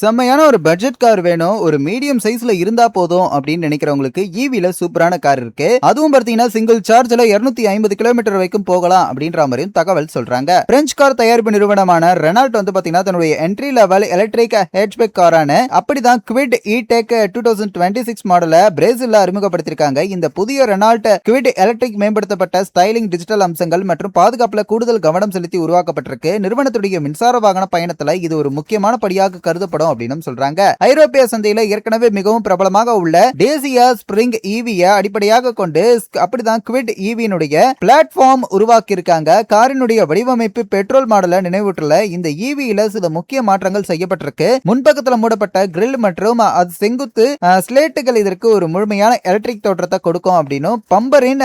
செம்மையான ஒரு budget car வேணும். ஒரு மீடியம் சைஸ்ல இருந்தா போதும் அப்படின்னு நினைக்கிறவங்களுக்கு ஈவில சூப்பரான கார் இருக்கு. அதுவும் பார்த்தீங்கன்னா சிங்கிள் சார்ஜ்ல 250 ஐம்பது கிலோமீட்டர் வரைக்கும் போகலாம் அப்படின்ற மாதிரியும் தகவல் சொல்றாங்க. பிரெஞ்சு கார் தயாரிப்பு நிறுவனமான ரெனால்ட் வந்து பாத்தீங்கன்னா தன்னுடைய என்ட்ரி லெவல் எலக்ட்ரிக் ஹேட்ச்பேக் காரான அப்படிதான் Kwid E Tech two thousand twenty six மாடலை பிரேசில்ல அறிமுகப்படுத்திருக்காங்க. இந்த புதிய ரெனால்ட் குவிட் எலக்ட்ரிக் மேம்படுத்தப்பட்ட ஸ்டைலிங் டிஜிட்டல் அம்சங்கள் மற்றும் பாதுகாப்புல கூடுதல் கவனம் செலுத்தி உருவாக்கப்பட்டிருக்கு. நிறுவனத்துடைய மின்சார வாகன பயணத்துல இது ஒரு முக்கியமான படியாக கருதப்படும். அப்படின்னு சொல்றாங்க. ஐரோப்பிய சந்தையில ஏற்கனவே மிகவும் பிரபலமாக உள்ள தேசிய ஸ்பிரிங் ஈவிய அடிப்படையாக கொண்டு அப்படிதான் குவிட் ஈவியினுடைய பிளாட்ஃபார்ம் உருவாக்கி இருக்காங்க காரினுடைய வடிவமைப்பு பெட்ரோல் மாடலை நினைவூட்டல இந்த ஈவியில சில முக்கிய மாற்றங்கள் செய்யப்பட்டிருக்கு. முன்பக்கத்துல மூடப்பட்ட கிரில் மற்றும் அது செங்குத்து ஸ்லேட்டுகள் இதற்கு ஒரு முழுமையான எலக்ட்ரிக் தோற்றத்தை கொடுக்கும் அப்படின்னு பம்பரின்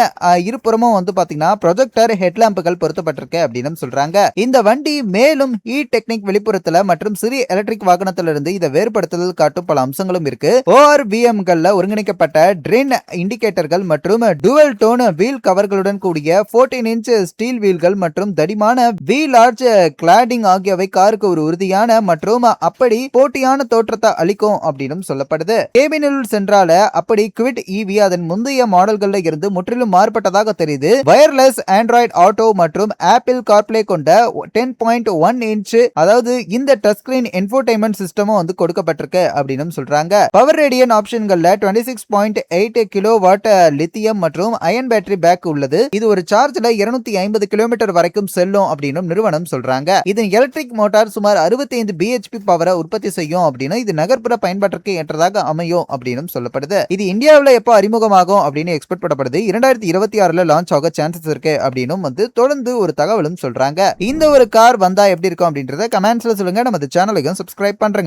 இருபுறமும் வந்து பாத்தீங்கன்னா ப்ரொஜெக்டர் ஹெட்லாம்புகள் பொருத்தப்பட்டிருக்கு அப்படின்னு சொல்றாங்க. இந்த வண்டி மேலும் இ டெக்னிக் வெளிப்புறத்துல மற்றும் சிறிய எலக்ட்ரிக் வாகனத்துல இருந்து இதை வேறுபடுத்துதல் காட்டும் பல அம்சங்களும் இருக்கு. ஓஆர் கள்ல ஒருங்கிணைக்கப்பட்ட ட்ரெயின் இண்டிகேட்டர்கள் மற்றும் டுவல் டோன் வீல் கவர்களுடன் கூடிய 14 இன்ச் ஸ்டீல் வீல்கள் மற்றும் தடிமான வி லார்ஜ் கிளாடிங் ஆகியவை காருக்கு ஒரு உறுதியான மற்றும் அப்படி போட்டியான தோற்றத்தை அளிக்கும் அப்படின்னு சொல்லப்படுது. கேபினில் சென்றால அப்படி குவிட் இவி அதன் முந்தைய மாடல்கள்ல இருந்து முற்றிலும் மாறுபட்டதாக தெரியுது. வயர்லெஸ் ஆண்ட்ராய்டு ஆட்டோ மற்றும் ஆப்பிள் கார்ப்ளே கொண்ட டென் பாயிண்ட் ஒன் இன்ச் அதாவது இந்த டச் ஸ்கிரீன் என்டர்டைன்மெண்ட் சிஸ்டமும் வந்து கொடுக்கப்பட்டிருக்கு அப்படின்னு சொல்றாங்க. பவர் ரேடியன் ஆப்ஷன்கள்ல twenty six point eight kilowatt lithium மற்றும் அயன் பேட்டரி பேக் உள்ளது. இது ஒரு சார்ஜ்ல இருநூத்தி ஐம்பது கிலோமீட்டர் வரைக்கும் செல்லும் அப்படின்னு நிறுவனம் சொல்றாங்க. இதன் எலக்ட்ரிக் மோட்டார் சுமார் 65 பிஹெச்பி பவரை உற்பத்தி செய்யும் அப்படின்னு இது நகர்ப்புற பயன்பாட்டிற்கு ஏற்றதாக அமையும் அப்படின்னு சொல்லப்படுது. இது இந்தியாவில் எப்போ அறிமுகமாகும் அப்படின்னு எக்ஸ்பெக்ட் பண்ணப்படுது. இரண்டாயிரத்தி இருபத்தி ஆறுல லான்ச் ஆக சான்சஸ் இருக்கு அப்படின்னும் வந்து தொடர்ந்து ஒரு தகவலும் சொல்றாங்க. இந்த ஒரு கார் வந்தா எப்படி இருக்கும் அப்படின்றத கமெண்ட்ஸ்ல சொல்லுங்க. நம்ம சேனலுக்கும் சப்ஸ்கிரைப் பண்றேன்